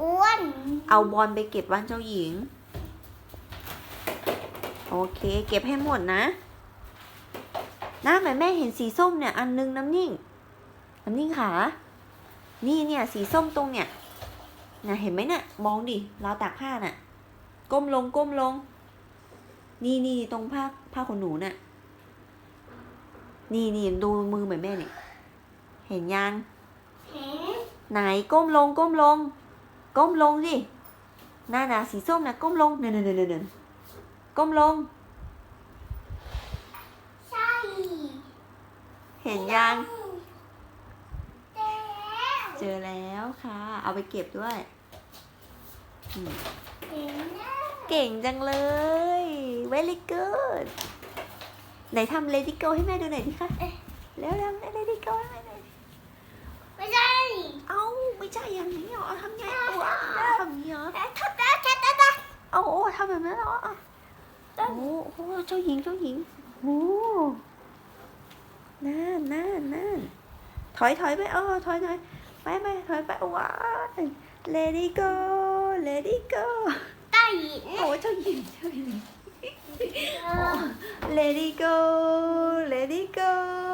อ้วน เอาบอลไปเก็บบ้านเจ้าหญิง โอเค เก็บให้หมดนะนะแม่แม่เห็นสีส้มเนี่ย อันนึงน้ำนิ่ง น้ำนิ่งขา นี่เนี่ย สีส้มตรงเนี่ยนะเห็นไหมเนี่ยมองดิราวตากผ้าน่ะ ก้มลงก้มลง นี่นี่ตรงผ้าผ้าขนหนูน่ะ นี่นี่ดูมือเหมือนแม่เนี่ยเห็นยังเห็นไหนก้มลงก้มลง ก้มลงสิหน้าหนาสีส้มนะก้มลงเนินเนินเนินเนินก้มลง ใช่ เห็นยังเจ๊เจอแล้วค่ะ เอาไปเก็บด้วยอืมเห็นนะเก่งจังเลย very good ไหนทำ lady go ให้แม่ดูหน่อยดิคะเร็วเร็ว lady go ให้แม่หน่อย ไม่ใช่ เอ้าไม่ใช่อย่างนี้เหรอทำไงตัวทำอย่างนี้เหรอ แต่ถ้าแต่ถ้าแต่ถ้า เอาโอ้ ทำแบบนั้นเหรออะโอ้โหเจ้าหญิงเจ้าหญิงโอ้นั่นนั่นนั่นถอยถอยไปเออถอยถอยไปไปถอยไปว้าย Let it go Let it go ใต้หญิงโอ้เจ้าหญิงเจ้าหญิง Let it go Let it go